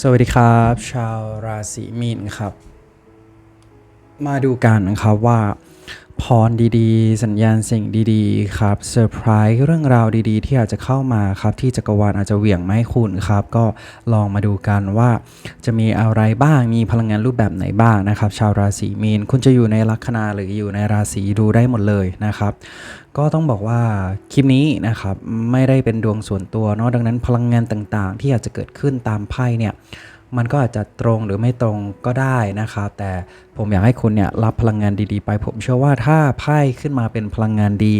สวัสดีครับ ชาวราศีมีนครับ มาดูกันนะครับว่า พรดีๆ สัญญาณสิ่งดีๆ ครับเซอร์ไพรส์เรื่องราวดีๆ ที่อาจจะเข้ามาครับ ที่จักรวาลอาจจะเหวี่ยงมาให้คุณครับ ก็ลองมาดูกันว่าจะมีอะไรบ้างมีพลังงานรูปแบบไหนบ้างนะครับ ชาวราศีมีน คุณจะอยู่ในลัคนาหรืออยู่ในราศีดูได้หมดเลยนะครับ ก็ต้องบอกว่าคลิปนี้นะครับไม่ได้เป็นดวงส่วนตัวเนาะดังนั้นพลังงานต่างๆ ที่อาจจะเกิดขึ้นตามไพ่เนี่ย มันก็อาจจะตรงหรือไม่ตรงก็ได้นะครับแต่ผมอยากให้คุณเนี่ยรับพลังงานดีๆ ไป ผมเชื่อว่าถ้าไพ่ขึ้นมาเป็นพลังงานดี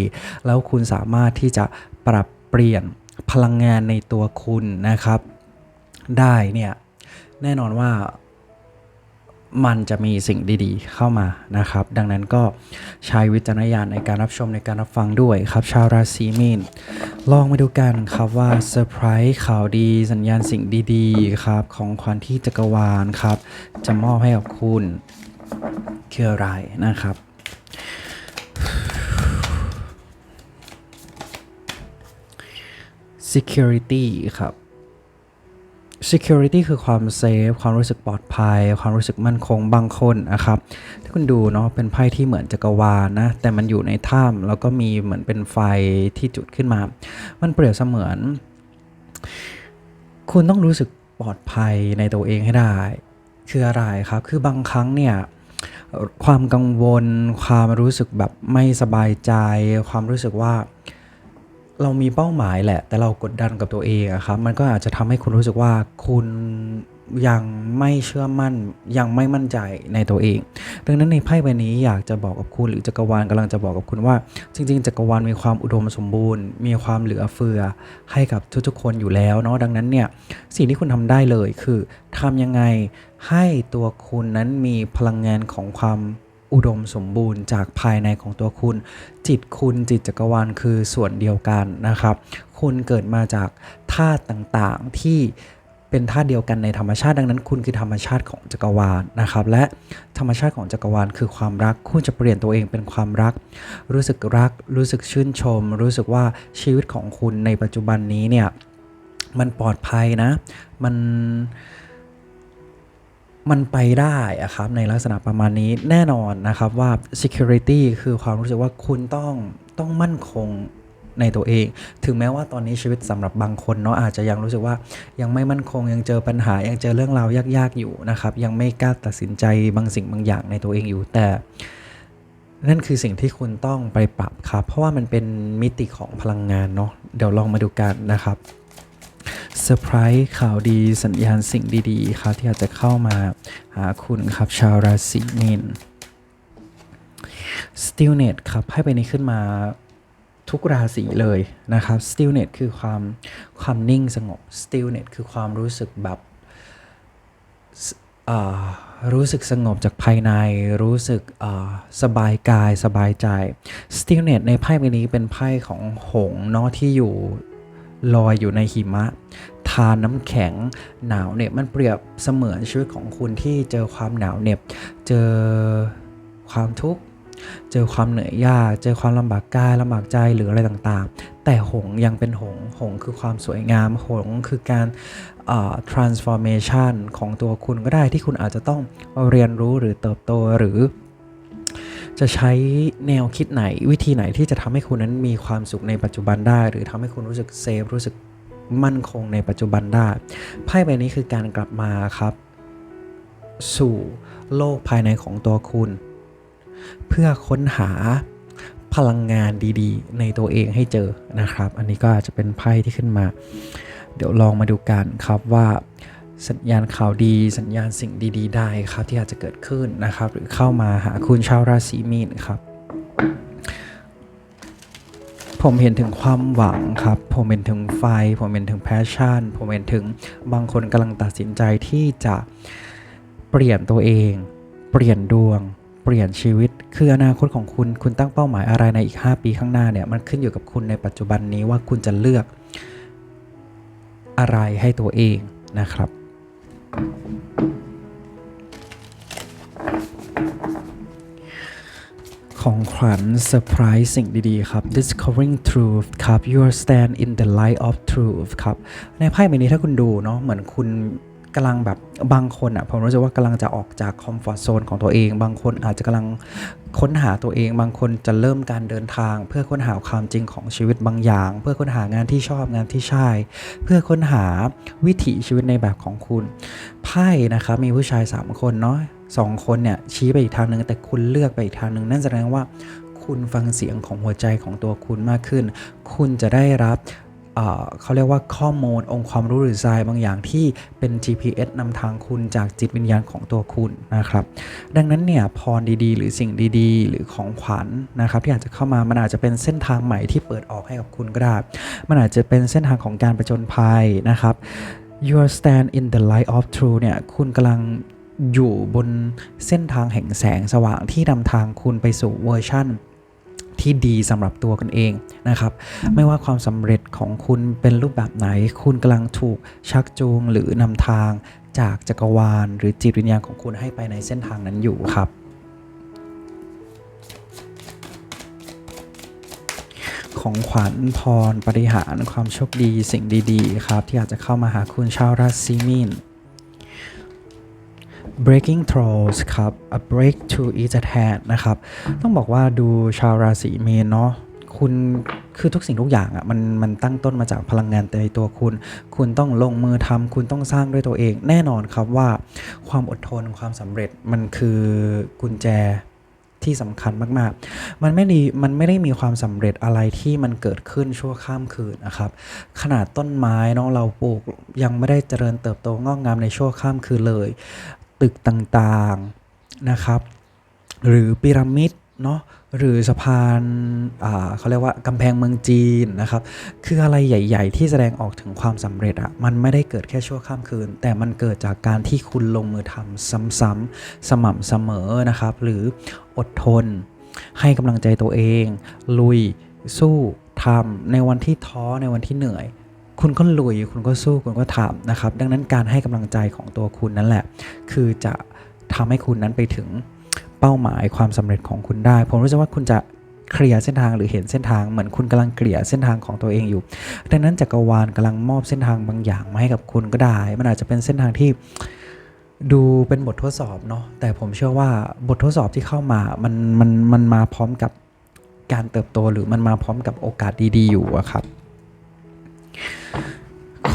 แล้วคุณสามารถที่จะปรับเปลี่ยนพลังงานในตัวคุณนะครับ ได้เนี่ยแน่นอนว่า มันจะมีสิ่งดีๆ เข้ามานะครับ ดังนั้นก็ใช้วิจารณญาณในการรับชมในการรับฟังด้วยครับ ชาวราศีมีน ลองมาดูกันครับว่าเซอร์ไพรส์ข่าวดีสัญญาณสิ่งดีๆครับของขวัญที่จักรวาลครับ จะมอบให้กับคุณคืออะไรนะครับ security ครับ security คือความเซฟความรู้สึกปลอดภัย ความรู้สึกมั่นคงบางคนนะครับที่คุณดูเนาะเป็นไพ่ที่เหมือนจักรวาลนะ แต่มันอยู่ในถ้ำแล้วก็มีเหมือนเป็นไฟที่จุดขึ้นมา มันเปรียบเสมือน คุณต้องรู้สึกปลอดภัยในตัวเองให้ได้ คืออะไรครับ คือบางครั้งเนี่ยความกังวล ความรู้สึกแบบไม่สบายใจ ความรู้สึกว่า เรามีเป้าหมายแหละ แต่เรากดดันกับตัวเองอะครับมันก็อาจจะทำให้คุณรู้สึกว่าคุณยังไม่เชื่อมั่นยังไม่มั่นใจในตัวเอง ดังนั้นในไพ่ใบนี้อยากจะบอกกับคุณหรือจักรวาลกำลังจะบอกกับคุณว่า จริง ๆจักรวาลมีความอุดมสมบูรณ์ มีความเหลือเฟือให้กับทุกๆคนอยู่แล้วเนาะดังนั้นเนี่ยสิ่งที่คุณทำได้เลยคือทำยังไงให้ตัวคุณนั้นมีพลังงานของความ อุดมสมบูรณ์จากภายในของตัวคุณ จิตคุณจิตจักรวาลคือส่วนเดียวกันนะครับ คุณเกิดมาจากธาตุต่างๆที่เป็นธาตุเดียวกันในธรรมชาติดังนั้น คุณคือธรรมชาติของจักรวาลนะครับ และธรรมชาติของจักรวาลคือความรัก คุณจะเปลี่ยนตัวเองเป็นความรัก รู้สึกรัก รู้สึกชื่นชม รู้สึกว่าชีวิตของคุณในปัจจุบันนี้เนี่ยมันปลอดภัยนะ มัน มันไปได้อะครับในลักษณะประมาณนี้แน่นอนนะครับว่า security คือความรู้สึกว่าคุณต้องต้องมั่นคงในตัวเอง ถึงแม้ว่าตอนนี้ชีวิตสำหรับบางคนเนาะอาจจะยังรู้สึกว่ายังไม่มั่นคงยังเจอปัญหายังเจอเรื่องราวยากๆอยู่นะครับ ยังไม่กล้าตัดสินใจบางสิ่งบางอย่างในตัวเองอยู่แต่นั่นคือสิ่งที่คุณต้องไปปรับครับ เพราะว่ามันเป็นมิติของพลังงานเนาะเดี๋ยวลองมาดูกันนะครับ เซอร์ไพรส์ข่าวดีสัญญาณสิ่งดีๆครับที่อาจจะเข้ามาหาคุณครับชาวราศีมีน stillness ครับให้ไปนี้ขึ้นมาทุกราศีเลยนะครับ stillness คือความความนิ่งสงบ stillness คือความรู้สึกแบบรู้สึกสงบจากภายใน รู้สึกสบายกายสบายใจ stillness ในไพ่ใบนี้เป็นไพ่ของหงเนาะที่อยู่ ลอยอยู่ในหิมะ ทานน้ำแข็งหนาวเหน็บมันเปรียบเสมือนชีวิตของคุณที่เจอความหนาวเหน็บ เจอความทุกข์เจอความเหนื่อยยาก เจอความลำบากกายลำบากใจหรืออะไรต่างๆ แต่หงยังเป็นหง หงคือความสวยงาม หงคือการ transformation ของตัวคุณก็ได้ที่คุณอาจจะต้องเรียนรู้หรือเติบโตหรือ จะใช้แนวคิดไหนวิธีไหนที่จะทำให้คุณนั้นมีความสุขในปัจจุบันได้ หรือทำให้คุณรู้สึกเซฟรู้สึกมั่นคงในปัจจุบันได้ไพ่ใบนี้คือการกลับมาครับ สู่โลกภายในของตัวคุณ เพื่อค้นหาพลังงานดีๆ ในตัวเองให้เจอนะครับ อันนี้ก็อาจจะเป็นไพ่ที่ขึ้นมา เดี๋ยวลองมาดูกันครับว่า สัญญาณข่าวดี สัญญาณสิ่งดี ๆ ได้ครับที่อาจจะเกิดขึ้นนะครับ หรือเข้ามาหาคุณชาวราศีมีนครับ ผมเห็นถึงความหวังครับ ผมเห็นถึงไฟ ผมเห็นถึงแพชชั่น ผมเห็นถึงบางคนกำลังตัดสินใจที่จะเปลี่ยนตัวเอง เปลี่ยนดวง เปลี่ยนชีวิต คืออนาคตของคุณ คุณตั้งเป้าหมายอะไรในอีก 5 ปีข้างหน้าเนี่ย มันขึ้นอยู่กับคุณในปัจจุบันนี้ว่าคุณจะเลือกอะไรให้ตัวเองนะครับ ของขวัญเซอร์ไพรส์สิ่งดีๆ ครับ discovering truth ครับ your stand in the light of truth ครับ ในไพ่ใบนี้ถ้าคุณดูเนาะเหมือนคุณ กำลังแบบบางคนอะผมรู้สึกว่ากำลังจะออกจากคอมฟอร์ทโซนของตัวเอง บางคนอาจจะกำลังค้นหาตัวเอง บางคนจะเริ่มการเดินทาง เพื่อค้นหาความจริงของชีวิตบางอย่าง เพื่อค้นหางานที่ชอบงานที่ใช่ เพื่อค้นหาวิถีชีวิตในแบบของคุณไพ่นะครับมีผู้ชาย 3 คนเนาะสองคนเนี่ยชี้ไปอีกทางหนึ่งแต่คุณเลือกไปอีกทางหนึ่งนั่นแสดงว่าคุณฟังเสียงของหัวใจของตัวคุณมากขึ้น คุณจะได้รับ เขาเรียกว่าข้อมูลองค์ความรู้หรือทรายบางอย่างที่เป็น GPS นำทางคุณจากจิตวิญญาณของตัวคุณนะครับ ดังนั้นเนี่ยพรดีๆ หรือสิ่งดีๆ หรือของขวัญนะครับ ที่อาจจะเข้ามามันอาจจะเป็นเส้นทางใหม่ที่เปิดออกให้กับคุณก็ได้มันอาจจะเป็นเส้นทางของการประจนภัยนะครับ your stand in the light of truth เนี่ยคุณกำลังอยู่บนเส้นทางแห่งแสงสว่างที่นำทางคุณไปสู่เวอร์ชั่น ที่ดีสำหรับตัวคุณเองนะครับ ไม่ว่าความสำเร็จของคุณเป็นรูปแบบไหน คุณกำลังถูกชักจูงหรือนำทางจากจักรวาล หรือจิตวิญญาณของคุณให้ไปในเส้นทางนั้นอยู่ครับของขวัญพรปฏิหารความโชคดีสิ่งดี ๆ ครับ ที่อาจจะเข้ามาหาคุณชาวราศีมีน breaking throws ครับ a break to each at hand นะครับ ต้องบอกว่าดูชาวราศีเมีนเนาะคุณคือทุกสิ่งทุกอย่างอะ่ะมันมันตั้งต้นมาจากพลังงานในตัวคุณ คุณต้องลงมือทำคุณต้องสร้างด้วยตัวเอง แน่นอนครับว่าความอดทนความสำเร็จมันคือกุญแจที่สำคัญมาก ๆ มันไม่ดีมันไม่ได้มีความสำเร็จอะไรที่มันเกิดขึ้นชั่วข้ามคืนนะครับ ขนาดต้นไม้เนาะเราปลูกยังไม่ได้เจริญเติบโตงอกงามในชั่วข้ามคืนเลย ตึกต่างๆนะครับ หรือพีระมิดเนาะหรือสะพานเขาเรียกว่ากำแพงเมืองจีนนะครับ คืออะไรใหญ่ ๆ ที่แสดงออกถึงความสำเร็จอะมันไม่ได้เกิดแค่ชั่วข้ามคืน แต่มันเกิดจากการที่คุณลงมือทำซ้ำๆสม่ำเสมอนะครับ หรืออดทน ให้กำลังใจตัวเอง ลุยสู้ทำในวันที่ท้อในวันที่เหนื่อย คุณก็ลุย คุณก็สู้ คุณก็ทำนะครับ ดังนั้นการให้กำลังใจของตัวคุณนั่นแหละ คือจะทำให้คุณนั้นไปถึงเป้าหมายความสำเร็จของคุณได้ ผมรู้สึกว่าคุณจะเคลียร์เส้นทางหรือเห็นเส้นทางเหมือนคุณกำลังเกลี่ยเส้นทางของตัวเองอยู่ ดังนั้นจักรวาลกำลังมอบเส้นทางบางอย่างมาให้กับคุณก็ได้ มันอาจจะเป็นเส้นทางที่ดูเป็นบททดสอบเนาะ แต่ผมเชื่อว่าบททดสอบที่เข้ามา มันมันมันมาพร้อมกับการเติบโตหรือมันมาพร้อมกับโอกาสดี ๆ อยู่อะครับ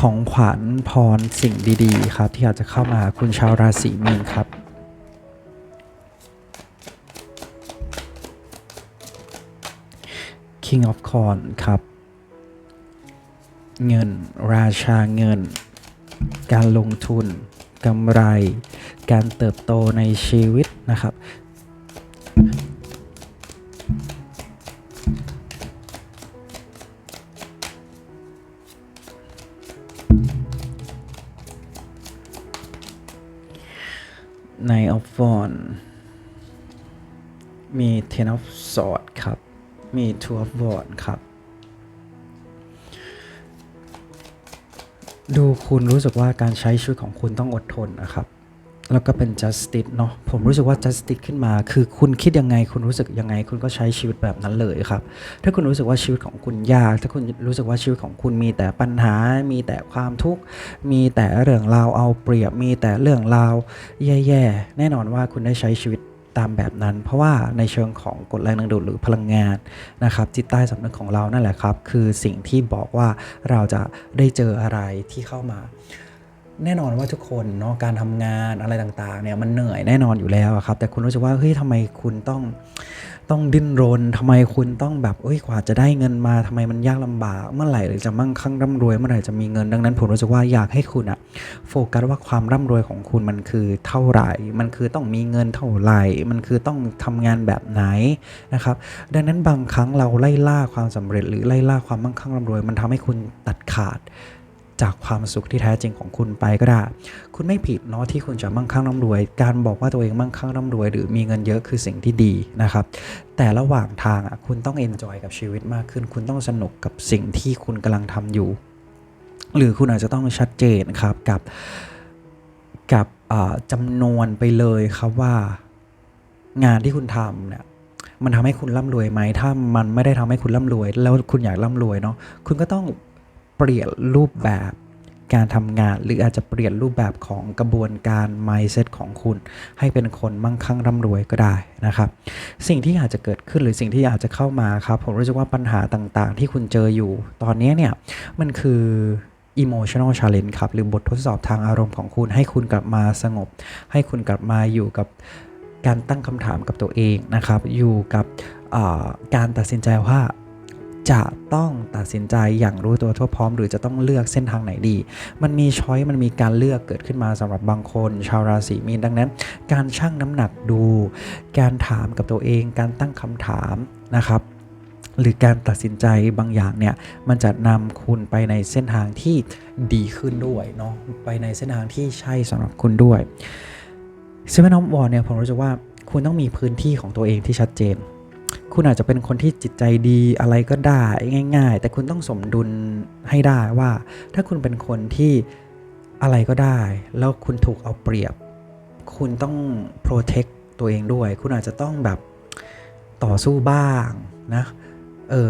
ของขวัญพรสิ่งดีๆ ครับ ที่อาจจะเข้ามาหาคุณชาวราศีมีนครับ King of c o r n ครับ เงิน ราชาเงิน การลงทุนกำไร การเติบโตในชีวิตนะครับ มี Ten of Swords ครับ มี Two of Wands ครับ ดูคุณรู้สึกว่าการใช้ชีวิตของคุณต้องอดทนนะครับ แล้วก็เป็น justice เนาะ ผมรู้สึกว่า justice ขึ้นมา คือคุณคิดยังไง คุณรู้สึกยังไง คุณก็ใช้ชีวิตแบบนั้นเลยครับ ถ้าคุณรู้สึกว่าชีวิตของคุณยาก ถ้าคุณรู้สึกว่าชีวิตของคุณมีแต่ปัญหา มีแต่ความทุกข์ มีแต่เรื่องราวเอาเปรียบ มีแต่เรื่องราวแย่ๆ แน่นอนว่าคุณได้ใช้ชีวิต ตามแบบนั้น เพราะว่าในเชิงของกฎแรงดึงดูดหรือพลังงานนะครับจิตใต้สำนึกของเรานั่นแหละครับ คือสิ่งที่บอกว่าเราจะได้เจออะไรที่เข้ามา แน่นอนว่าทุกคนเนาะการทำงานอะไรต่างๆเนี่ยมันเหนื่อยแน่นอนอยู่แล้วครับแต่คุณรู้สึกว่าเฮ้ยทำไมคุณต้อง ต้องดิ้นรนทำไมคุณต้องแบบเอ้ยกว่าจะได้เงินมาทำไมมันยากลำบากเมื่อไหร่จะมั่งคั่งร่ำรวยเมื่อไหร่จะมีเงินดังนั้นผมรู้สึกว่าอยากให้คุณอะโฟกัสว่าความร่ำรวยของคุณมันคือเท่าไหร่ มันคือต้องมีเงินเท่าไหร่ มันคือต้องทำงานแบบไหนนะครับดังนั้นบางครั้งเราไล่ล่าความสำเร็จหรือไล่ล่าความมั่งคั่งร่ำรวย มันทำให้คุณตัดขาด จากความสุขที่แท้จริงของคุณไปก็ได้ คุณไม่ผิดเนาะที่คุณจะมั่งคั่งร่ำรวย การบอกว่าตัวเองมั่งคั่งร่ำรวย หรือมีเงินเยอะคือสิ่งที่ดีนะครับ แต่ระหว่างทางอะคุณต้องเอนจอยกับชีวิตมากขึ้น คุณต้องสนุกกับสิ่งที่คุณกำลังทำอยู่ หรือคุณอาจจะต้องชัดเจนครับกับกับอ่าจำนวนไปเลยครับว่างานที่คุณทำเนี่ยมันทำให้คุณร่ำรวยไหม ถ้ามันไม่ได้ทำให้คุณร่ำรวย แล้วคุณอยากร่ำรวยเนาะ คุณก็ต้อง เปลี่ยนรูปแบบการทำงานหรืออาจจะเปลี่ยนรูปแบบของกระบวนการ mindset ของคุณ ให้เป็นคนมั่งคั่งร่ำรวยก็ได้นะครับ สิ่งที่อาจจะเกิดขึ้นหรือสิ่งที่อาจจะเข้ามาครับ ผมรู้สึกว่าปัญหาต่างๆ ที่คุณเจออยู่ตอนนี้เนี่ยมันคือ emotional challenge ครับ หรือบททดสอบทางอารมณ์ของคุณ ให้คุณกลับมาสงบ ให้คุณกลับมาอยู่กับการตั้งคำถามกับตัวเองนะครับ อยู่กับการตัดสินใจว่า จะต้องตัดสินใจอย่างรู้ตัวทั่วพร้อม หรือจะต้องเลือกเส้นทางไหนดี มันมีช้อยมันมีการเลือกเกิดขึ้นมาสำหรับบางคน ชาวราศีมีนดังนั้น การชั่งน้ำหนักดู การถามกับตัวเอง การตั้งคำถามนะครับหรือการตัดสินใจบางอย่างเนี่ย มันจะนำคุณไปในเส้นทางที่ดีขึ้นด้วยเนาะไปในเส้นทางที่ใช่สำหรับคุณด้วยเซเว่นออฟวอร์เนี่ยผมรู้สึกว่าคุณต้องมีพื้นที่ของตัวเองที่ชัดเจน คุณอาจจะเป็นคนที่จิตใจดีอะไรก็ได้ง่าย ๆ แต่คุณต้องสมดุลให้ได้ว่า ถ้าคุณเป็นคนที่อะไรก็ได้ แล้วคุณถูกเอาเปรียบ คุณต้อง protect ตัวเองด้วย คุณอาจจะต้องแบบต่อสู้บ้างนะเออ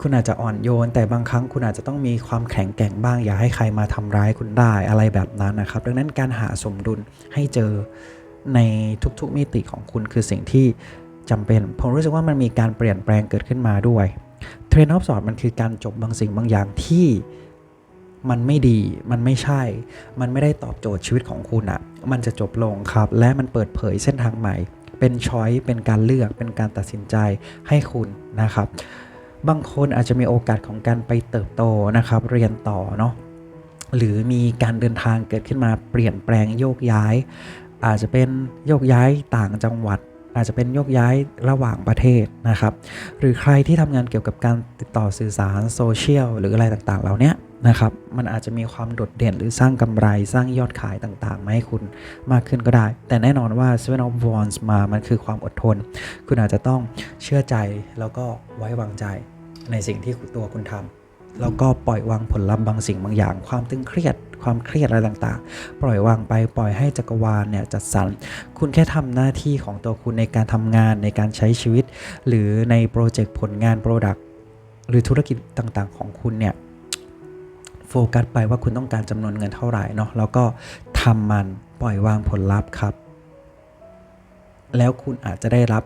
คุณอาจจะอ่อนโยน แต่บางครั้งคุณอาจจะต้องมีความแข็งแกร่งบ้าง อย่าให้ใครมาทำร้ายคุณได้อะไรแบบนั้นนะครับ ดังนั้นการหาสมดุลให้เจอในทุกๆมิติของคุณคือสิ่งที่ จำเป็นผมรู้สึกว่ามันมีการเปลี่ยนแปลงเกิดขึ้นมาด้วยเทรนด์ออฟสอดมันคือการจบบางสิ่งบางอย่างที่มันไม่ดี มันไม่ใช่ มันไม่ได้ตอบโจทย์ชีวิตของคุณอะมันจะจบลงครับ และมันเปิดเผยเส้นทางใหม่ เป็นช้อย เป็นการเลือก เป็นการตัดสินใจให้คุณนะครับ บางคนอาจจะมีโอกาสของการไปเติบโตนะครับ เรียนต่อเนาะ หรือมีการเดินทางเกิดขึ้นมาเปลี่ยนแปลงโยกย้าย อาจจะเป็นโยกย้ายต่างจังหวัด อาจจะเป็นยกย้ายระหว่างประเทศนะครับ หรือใครที่ทำงานเกี่ยวกับการติดต่อสื่อสารโซเชียลหรืออะไรต่างๆ เหล่านี้นะครับ มันอาจจะมีความโดดเด่นหรือสร้างกำไรสร้างยอดขายต่างๆ มาให้คุณมากขึ้นก็ได้ แต่แน่นอนว่า Seven of Wands มา มันคือความอดทน คุณอาจจะต้องเชื่อใจแล้วก็ไว้วางใจในสิ่งที่ตัวคุณทำ แล้วก็ปล่อยวางผลลัพธ์บางสิ่งบางอย่าง ความตึงเครียด ความเครียดอะไรต่างๆ ปล่อยวางไปปล่อยให้จักรวาลเนี่ยจัดสรรคุณแค่ทำหน้าที่ของตัวคุณในการทำงานในการใช้ชีวิต หรือในโปรเจกต์ผลงานโปรดักต์หรือธุรกิจต่างๆ ของคุณเนี่ยโฟกัสไปว่าคุณต้องการจำนวนเงินเท่าไหร่เนาะแล้วก็ทำมันปล่อยวางผลลัพธ์ครับแล้วคุณอาจจะได้รับ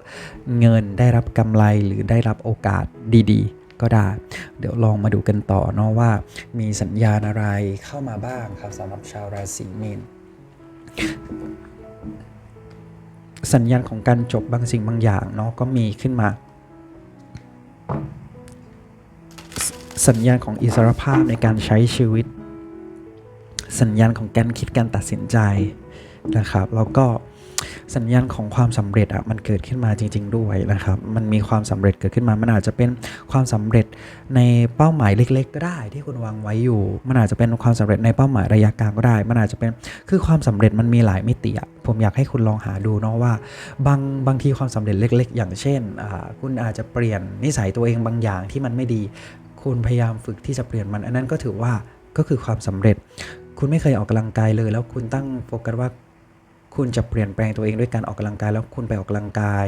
เงินได้รับกำไรหรือได้รับโอกาสดีๆ ก็ได้ เดี๋ยวลองมาดูกันต่อเนาะว่า มีสัญญาณอะไรเข้ามาบ้างครับสำหรับชาวราศีมีนสัญญาณของการจบบางสิ่งบางอย่างเนาะก็มีขึ้นมา สัญญาณของอิสรภาพในการใช้ชีวิต สัญญาณของการคิดการตัดสินใจนะครับ แล้วก็ สัญญาณของความสำเร็จอะมันเกิดขึ้นมาจริง ๆ ด้วยนะครับ มันมีความสำเร็จเกิดขึ้นมา มันอาจจะเป็นความสำเร็จในเป้าหมายเล็ก ๆ ก็ได้ที่คุณวางไว้อยู่ มันอาจจะเป็นความสำเร็จในเป้าหมายระยะกลางก็ได้ มันอาจจะเป็นคือความสำเร็จมันมีหลายมิติอะผมอยากให้คุณลองหาดูเนาะว่า บางบางทีความสำเร็จเล็ก ๆ อย่างเช่นอ่าคุณอาจจะเปลี่ยนนิสัยตัวเองบางอย่างที่มันไม่ดี คุณพยายามฝึกที่จะเปลี่ยนมัน อันนั้นก็ถือว่าก็คือความสำเร็จ คุณไม่เคยออกกำลังกายเลย แล้วคุณตั้งโฟกัสว่า คุณจะเปลี่ยนแปลงตัวเองด้วยการออกกำลังกาย แล้วคุณไปออกกำลังกาย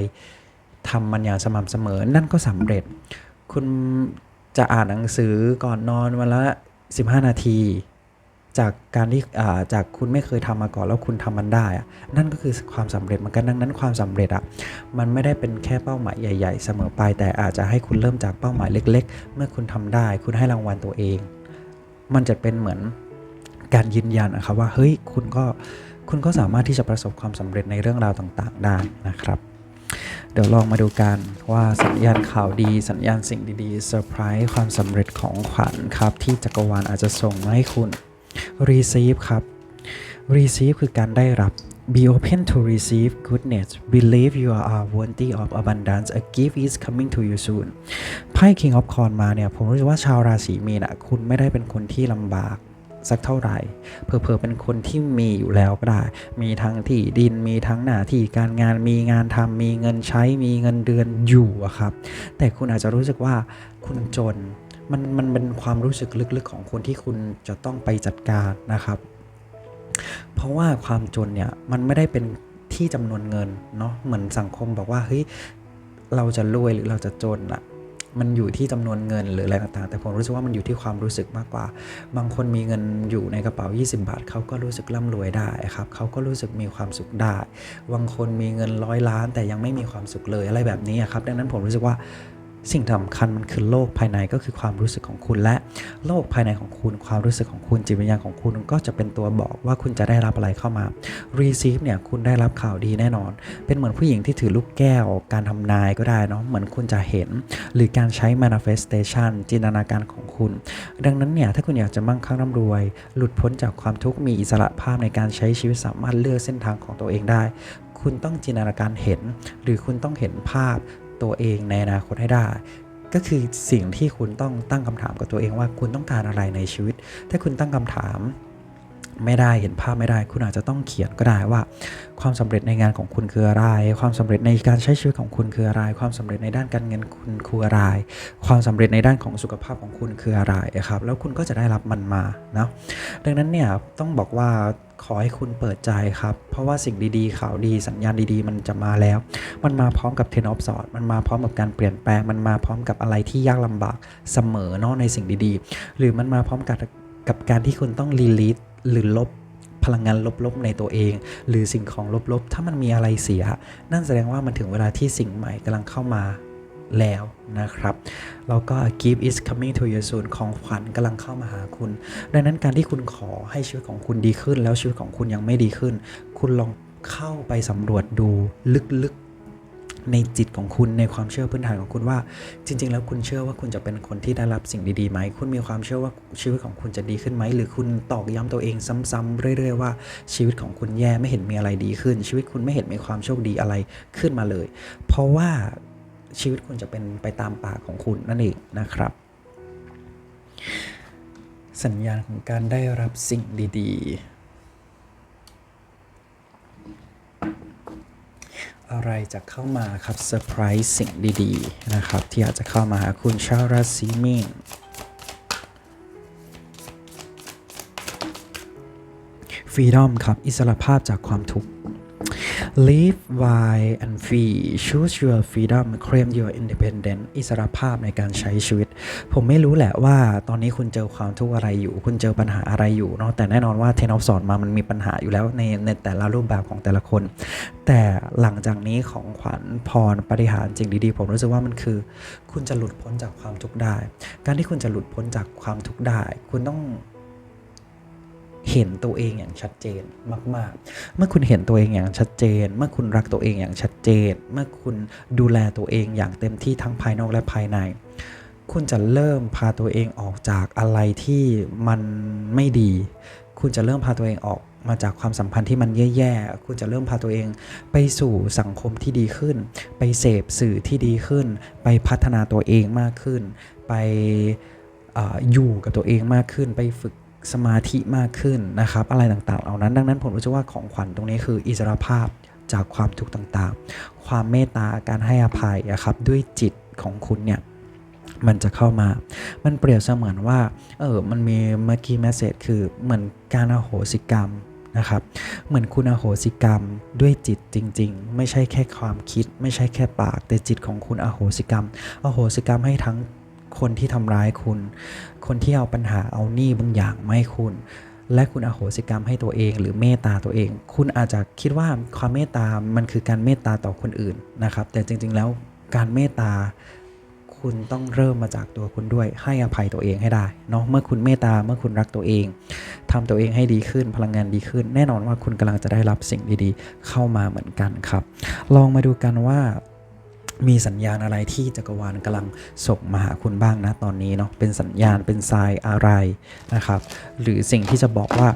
ทำมันอย่างสม่ำเสมอ นั่นก็สำเร็จ คุณจะอ่านหนังสือก่อนนอนวันละ 15 นาที จากการที่จากคุณไม่เคยทำมาก่อนแล้วคุณทำมันได้อะนั่นก็คือความสำเร็จเหมือนกันดังนั้นความสำเร็จอะมันไม่ได้เป็นแค่เป้าหมายใหญ่ ๆ เสมอไป แต่อาจจะให้คุณเริ่มจากเป้าหมายเล็ก ๆ เมื่อคุณทำได้ คุณให้รางวัลตัวเอง มันจะเป็นเหมือนการยืนยันนะครับว่าเฮ้ยคุณก็ คุณก็สามารถที่จะประสบความสำเร็จในเรื่องราวต่างๆ ได้นะครับ เดี๋ยวลองมาดูกันว่าสัญญาณข่าวดี สัญญาณสิ่งดีๆเซอร์ไพรส์ความสำเร็จของขวัญครับ ที่จักรวาลอาจจะส่งมาให้คุณ receive ครับ receive คือการได้รับ be open to receive goodness believe you are worthy of abundance a gift is coming to you soon ไพ่ king of corn มาเนี่ย ผมรู้สึกว่าชาวราศีมีนะคุณไม่ได้เป็นคนที่ลำบาก สักเท่าไหร่ เพอเพอเป็นคนที่มีอยู่แล้วก็ได้ มีทั้งที่ดิน มีทั้งหน้าที่การงาน มีงานทำมีเงินใช้ มีเงินเดือนอยู่อะครับ แต่คุณอาจจะรู้สึกว่าคุณจน มันมันเป็นความรู้สึกลึกๆของคนที่คุณจะต้องไปจัดการนะครับ เพราะว่าความจนเนี่ยมันไม่ได้เป็นที่จำนวนเงินเนาะ เหมือนสังคมบอกว่าเฮ้ยเราจะรวยหรือเราจะจนอะ มันอยู่ที่จำนวนเงินหรืออะไรต่างๆ แต่ผมรู้สึกว่ามันอยู่ที่ความรู้สึกมากกว่า บางคนมีเงินอยู่ในกระเป๋า 20 บาทเขาก็รู้สึกร่ำรวยได้ครับเขาก็รู้สึกมีความสุขได้ บางคนมีเงินร้อยล้าน แต่ยังไม่มีความสุขเลยอะไรแบบนี้ครับ ดังนั้นผมรู้สึกว่า สิ่งสำคัญมันคือโลกภายในก็คือความรู้สึกของคุณและโลกภายในของคุณ ความรู้สึกของคุณจิตวิญญาณของคุณก็จะเป็นตัวบอกว่าคุณจะได้รับอะไรเข้ามา receive เนี่ยคุณได้รับข่าวดีแน่นอน เป็นเหมือนผู้หญิงที่ถือลูกแก้ว การทำนายก็ได้เนาะเหมือนคุณจะเห็น หรือการใช้ manifestation จินตนาการของคุณ ดังนั้นเนี่ยถ้าคุณอยากจะมั่งคั่งร่ำรวย หลุดพ้นจากความทุกข์มีอิสระภาพในการใช้ชีวิตสามารถเลือกเส้นทางของตัวเองได้ คุณต้องจินตนาการเห็น หรือคุณต้องเห็นภาพ ตัวเองในอนาคตให้ได้ ก็คือสิ่งที่คุณต้องตั้งคำถามกับตัวเองว่าคุณต้องการอะไรในชีวิต ถ้าคุณตั้งคำถาม ไม่ได้เห็นภาพไม่ได้ คุณอาจจะต้องเขียนก็ได้ว่า ความสำเร็จในงานของคุณคืออะไร ความสำเร็จในการใช้ชีวิตของคุณคืออะไร ความสำเร็จในด้านการเงินคุณคืออะไร ความสำเร็จในด้านของสุขภาพของคุณคืออะไรครับแล้วคุณก็จะได้รับมันมาเนาะดังนั้นเนี่ยต้องบอกว่าขอให้คุณเปิดใจครับ เพราะว่าสิ่งดีๆ ข่าวดี สัญญาณดีๆ มันจะมาแล้ว มันมาพร้อมกับเทนอฟสอดมันมาพร้อมกับการเปลี่ยนแปลง มันมาพร้อมกับอะไรที่ยากลำบากเสมอเนาะในสิ่งดีๆ หรือมันมาพร้อมกับกับการที่คุณต้องรีลีส หรือลบพลังงานลบๆในตัวเอง หรือสิ่งของลบๆ ถ้ามันมีอะไรเสีย นั่นแสดงว่ามันถึงเวลาที่สิ่งใหม่กำลังเข้ามาแล้วนะครับ แล้วก็ gift is coming to you soon ของขวัญกำลังเข้ามาหาคุณ ดังนั้นการที่คุณขอให้ชีวิตของคุณดีขึ้น แล้วชีวิตของคุณยังไม่ดีขึ้น คุณลองเข้าไปสำรวจดูลึกๆ ในจิตของคุณในความเชื่อพื้นฐานของคุณว่า จริง ๆ แล้วคุณเชื่อว่าคุณจะเป็นคนที่ได้รับสิ่งดีๆไหม คุณมีความเชื่อว่าชีวิตของคุณจะดีขึ้นไหม หรือคุณตอกย้ำตัวเองซ้ำๆเรื่อย ๆ ว่าชีวิตของคุณแย่ไม่เห็นมีอะไรดีขึ้น ชีวิตคุณไม่เห็นมีความโชคดีอะไรขึ้นมาเลย เพราะว่าชีวิตคุณจะเป็นไปตามปากของคุณนั่นเองนะครับ สัญญาณของการได้รับสิ่งดี ๆ อะไรจะเข้ามาครับเซอร์ไพรส์สิ่งดีๆนะครับ ที่อาจจะเข้ามาหาคุณชาวราศีมีนฟรีดอมครับ อิสระภาพจากความทุกข์ live wide and free choose your freedom claim your independence อิสรภาพในการใช้ชีวิต ผมไม่รู้แหละว่าตอนนี้คุณเจอความทุกข์อะไรอยู่ คุณเจอปัญหาอะไรอยู่เนาะแต่แน่นอนว่าเทนอฟสอนมามันมีปัญหาอยู่แล้วในในแต่ละรูปแบบของแต่ละคน แต่หลังจากนี้ของขวัญพรปฏิหารจริงดีๆ ผมรู้สึกว่ามันคือ คุณจะหลุดพ้นจากความทุกข์ได้ การที่คุณจะหลุดพ้นจากความทุกข์ได้ คุณต้อง เห็นตัวเองอย่างชัดเจนมากๆ เมื่อคุณเห็นตัวเองอย่างชัดเจน เมื่อคุณรักตัวเองอย่างชัดเจน เมื่อคุณดูแลตัวเองอย่างเต็มที่ทั้งภายนอกและภายใน คุณจะเริ่มพาตัวเองออกจากอะไรที่มันไม่ดี คุณจะเริ่มพาตัวเองออกมาจากความสัมพันธ์ที่มันแย่ๆ คุณจะเริ่มพาตัวเองไปสู่สังคมที่ดีขึ้น ไปเสพสื่อที่ดีขึ้น ไปพัฒนาตัวเองมากขึ้น ไปออยู่กับตัวเองมากขึ้น ไปฝึก สมาธิมากขึ้นนะครับ อะไรต่างๆ เหล่านั้น ดังนั้นผมรู้สึกว่าของขวัญตรงนี้คืออิสรภาพจากความทุกข์ต่างๆ ความเมตตาการให้อภัยอะครับด้วยจิตของคุณเนี่ยมันจะเข้ามา มันเปรียบเสมือนว่า เออ มันมีเมื่อกี้แมสเซจคือเหมือนการอโหสิกรรมนะครับ เหมือนคุณอโหสิกรรมด้วยจิตจริง ๆ ไม่ใช่แค่ความคิด ไม่ใช่แค่ปาก แต่จิตของคุณอโหสิกรรม อโหสิกรรมให้ทั้ง คนที่ทำร้ายคุณ คนที่เอาปัญหาเอาหนี้บางอย่างมาให้คุณ และคุณอโหสิกรรมให้ตัวเอง หรือเมตตาตัวเอง คุณอาจจะคิดว่าความเมตตา มันคือการเมตตาต่อคนอื่นนะครับ แต่จริง ๆ แล้วการเมตตาคุณต้องเริ่มมาจากตัวคุณด้วยให้อภัยตัวเองให้ได้เนาะเมื่อคุณเมตตาเมื่อคุณรักตัวเองทำตัวเองให้ดีขึ้นพลังงานดีขึ้น แน่นอนว่าคุณกำลังจะได้รับสิ่งดีๆ เข้ามาเหมือนกันครับ ลองมาดูกันว่า มีสัญญาณอะไรที่จักรวาลกำลังส่งมาหาคุณบ้างนะตอนนี้เนาะเป็นสัญญาณเป็นทรายอะไรนะครับ หรือสิ่งที่จะบอกว่า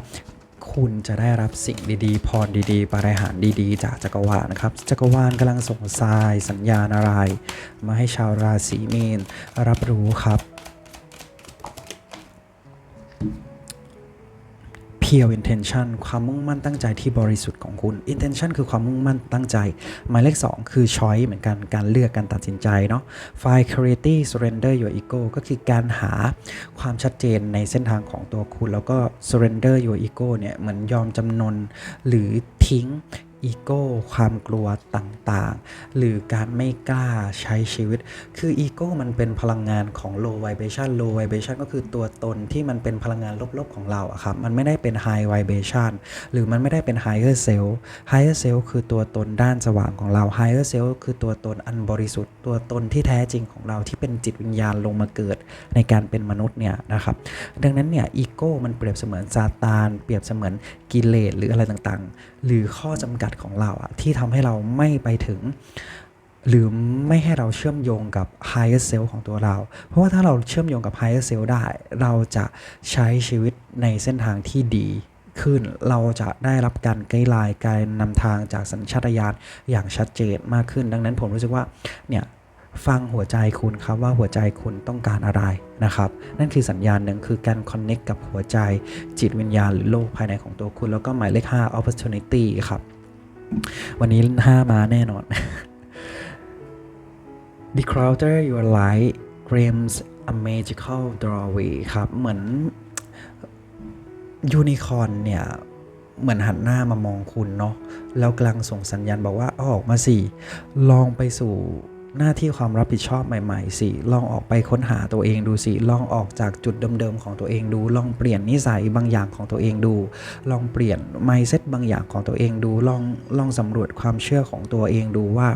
คุณจะได้รับสิ่งดีๆ พรดีๆ ปาฏิหารดีๆ จากจักรวาลนะครับ จักรวาลกำลังส่งทรายสัญญาณอะไร มาให้ชาวราศีมีนรับรู้ครับ clear intention ความมุ่งมั่นตั้งใจที่บริสุทธิ์ของคุณ intention คือความมุ่งมั่นตั้งใจ หมายเลข 2 คือ choice เหมือนกันการเลือกการตัดสินใจเนาะ find clarity surrender your ego ก็คือการหาความชัดเจนในเส้นทางของตัวคุณ แล้วก็ surrender your ego เนี่ยเหมือนยอมจำนนหรือทิ้ง อีโก้ความกลัวต่างๆ หรือการไม่กล้าใช้ชีวิต คืออีโก้มันเป็นพลังงานของ low vibration low vibration ก็คือตัวตนที่มันเป็นพลังงานลบๆของเราอะครับ มันไม่ได้เป็น high vibration หรือมันไม่ได้เป็น higher self higher self คือตัวตนด้านสว่างของเรา higher self คือตัวตนอันบริสุทธิ์ ตัวตนที่แท้จริงของเราที่เป็นจิตวิญญาณลงมาเกิดในการเป็นมนุษย์เนี่ยนะครับ ดังนั้นเนี่ยอีโก้มันเปรียบเสมือนซาตาน เปรียบเสมือนกิเลสหรืออะไรต่างๆ หรือข้อจำกัดของเราอะที่ทำให้เราไม่ไปถึง หรือไม่ให้เราเชื่อมโยงกับ higher self ของตัวเรา เพราะว่าถ้าเราเชื่อมโยงกับ higher self ได้ เราจะใช้ชีวิตในเส้นทางที่ดีขึ้นเราจะได้รับการไกด์ไลน์การนำทางจากสัญชาตญาณอย่างชัดเจนมากขึ้น ดังนั้นผมรู้สึกว่าเนี่ย ฟังหัวใจคุณครับว่าหัวใจคุณต้องการอะไรนะครับ นั่นคือสัญญาณหนึ่งคือการ connect กับหัวใจจิตวิญญาณหรือโลกภายในของตัวคุณ แล้วก็หมายเลข5 opportunity ครับ วันนี้5มาแน่นอน Declutter your life claims a magical doorway ครับ เหมือนยูนิคอนเนี่ยเหมือนหันหน้ามามองคุณเนาะแล้วกำลังส่งสัญญาณบอกว่าออกมาสิ ลองไปสู่ หน้าที่ความรับผิดชอบใหม่ๆสิลองออกไปค้นหาตัวเองดูสิลองออกจากจุดเดิมๆของตัวเองดู ลองเปลี่ยนนิสัยบางอย่างของตัวเองดู ลองเปลี่ยนไมเซ็ตบางอย่างของตัวเองดู ลองลองสำรวจความเชื่อของตัวเองดูว่า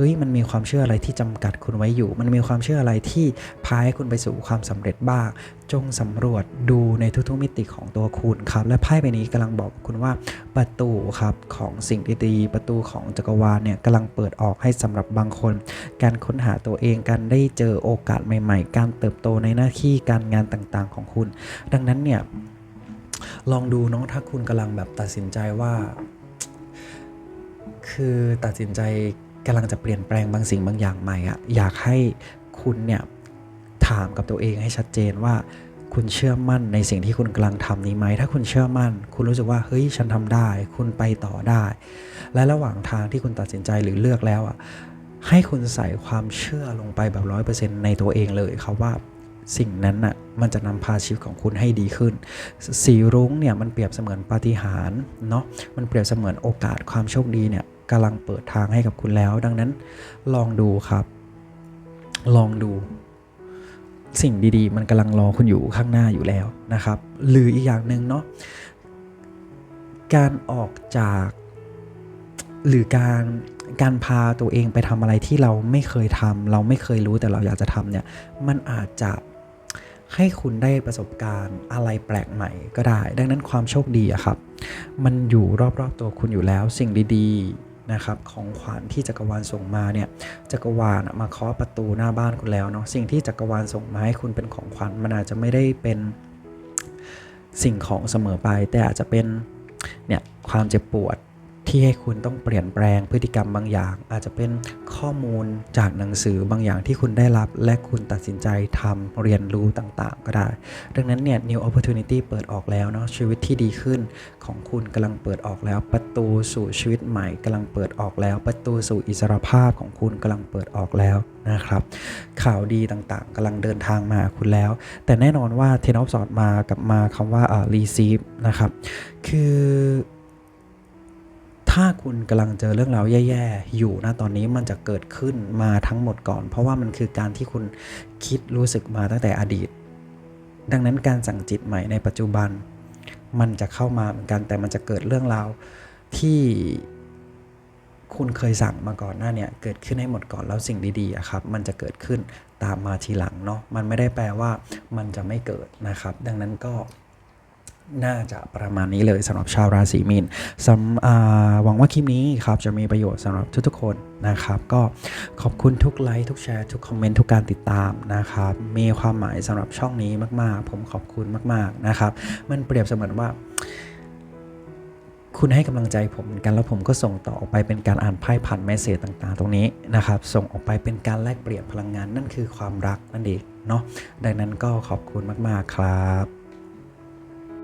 เฮ้ยมันมีความเชื่ออะไรที่จำกัดคุณไว้อยู่ มันมีความเชื่ออะไรที่พาให้คุณไปสู่ความสำเร็จบ้าง จงสำรวจดูในทุกๆมิติของตัวคุณครับ และไพ่ใบนี้กำลังบอกคุณว่าประตูครับของสิ่งดีๆประตูของจักรวาลเนี่ยกำลังเปิดออกให้สำหรับบางคน การค้นหาตัวเองการได้เจอโอกาสใหม่ ๆ การเติบโตในหน้าที่การงานต่างๆของคุณ ดังนั้นเนี่ยลองดูเน้องถ้าคุณกำลังแบบตัดสินใจว่า คือตัดสินใจ กำลังจะเปลี่ยนแปลงบางสิ่งบางอย่างใหม่อะอยากให้คุณเนี่ยถามกับตัวเองให้ชัดเจนว่า คุณเชื่อมั่นในสิ่งที่คุณกำลังทำนี้ไหมถ้าคุณเชื่อมั่น คุณรู้สึกว่าเฮ้ยฉันทำได้ คุณไปต่อได้ และระหว่างทางที่คุณตัดสินใจหรือเลือกแล้วอะให้คุณใส่ความเชื่อลงไปแบบร้อยเปอร์เซ็นต์ในตัวเองเลยครับว่าสิ่งนั้นน่ะมันจะนำพาชีวิตของคุณให้ดีขึ้น สีรุ้งเนี่ยมันเปรียบเสมือนปาฏิหาริย์เนาะมันเปรียบเสมือนโอกาสความโชคดีเนี่ย กำลังเปิดทางให้กับคุณแล้ว ดังนั้นลองดูครับ ลองดู สิ่งดีๆ มันกำลังรอคุณอยู่ข้างหน้าอยู่แล้วนะครับ หรืออีกอย่างหนึ่งเนาะการออกจาก หรือการการพาตัวเองไปทำอะไรที่เราไม่เคยทำเราไม่เคยรู้แต่เราอยากจะทำเนี่ย มันอาจจะให้คุณได้ประสบการณ์อะไรแปลกใหม่ก็ได้ ดังนั้นความโชคดีอะครับ มันอยู่รอบๆตัวคุณอยู่แล้ว สิ่งดีๆ นะครับของขวัญที่จักรวาลส่งมาเนี่ยจักรวาลมาเคาะประตูหน้าบ้านคุณแล้วเนาะสิ่งที่จักรวาลส่งมาให้คุณเป็นของขวัญมันอาจจะไม่ได้เป็นสิ่งของเสมอไป แต่อาจจะเป็นเนี่ยความเจ็บปวด ที่ให้คุณต้องเปลี่ยนแปลงพฤติกรรมบางอย่าง อาจจะเป็นข้อมูลจากหนังสือบางอย่างที่คุณได้รับ และคุณตัดสินใจทำเรียนรู้ต่างๆ ก็ได้ ดังนั้นเนี่ย new opportunity เปิดออกแล้วเนาะชีวิตที่ดีขึ้นของคุณกำลังเปิดออกแล้ว ประตูสู่ชีวิตใหม่กำลังเปิดออกแล้ว ประตูสู่อิสรภาพของคุณกำลังเปิดออกแล้วนะครับข่าวดีต่างๆกำลังเดินทางมาคุณแล้ว แต่แน่นอนว่าเทนอฟสอดมากับมาคำว่าอ่า receive นะครับคือ ถ้าคุณกำลังเจอเรื่องราวแย่ๆ อยู่นะตอนนี้มันจะเกิดขึ้นมาทั้งหมดก่อน เพราะว่ามันคือการที่คุณคิดรู้สึกมาตั้งแต่อดีต ดังนั้นการสั่งจิตใหม่ในปัจจุบัน มันจะเข้ามาเหมือนกันแต่มันจะเกิดเรื่องราวที่คุณเคยสั่งมาก่อนหน้าเนี่ยเกิดขึ้นให้หมดก่อนแล้วสิ่งดีๆครับ มันจะเกิดขึ้นตามมาทีหลังเนาะมันไม่ได้แปลว่ามันจะไม่เกิดนะครับ ดังนั้นก็ น่าจะประมาณนี้เลยสำหรับชาวราศีมีนสำหวังว่าคลิปนี้ครับจะมีประโยชน์สำหรับทุกๆคนนะครับ ก็ขอบคุณทุกไลค์ทุกแชร์ทุกคอมเมนต์ทุกการติดตามนะครับ มีความหมายสำหรับช่องนี้มากๆ ผมขอบคุณมาก ๆนะครับ มันเปรียบเสมือนว่า คุณให้กำลังใจผมเหมือนกันแล้วผมก็ส่งต่อออกไปเป็นการอ่านไพ่ผ่านเมสเซจต่างๆ ตรงนี้นะครับ ส่งออกไปเป็นการแลกเปลี่ยนพลังงานนั่นคือความรักนั่นเองเนาะดังนั้นก็ขอบคุณมากๆครับ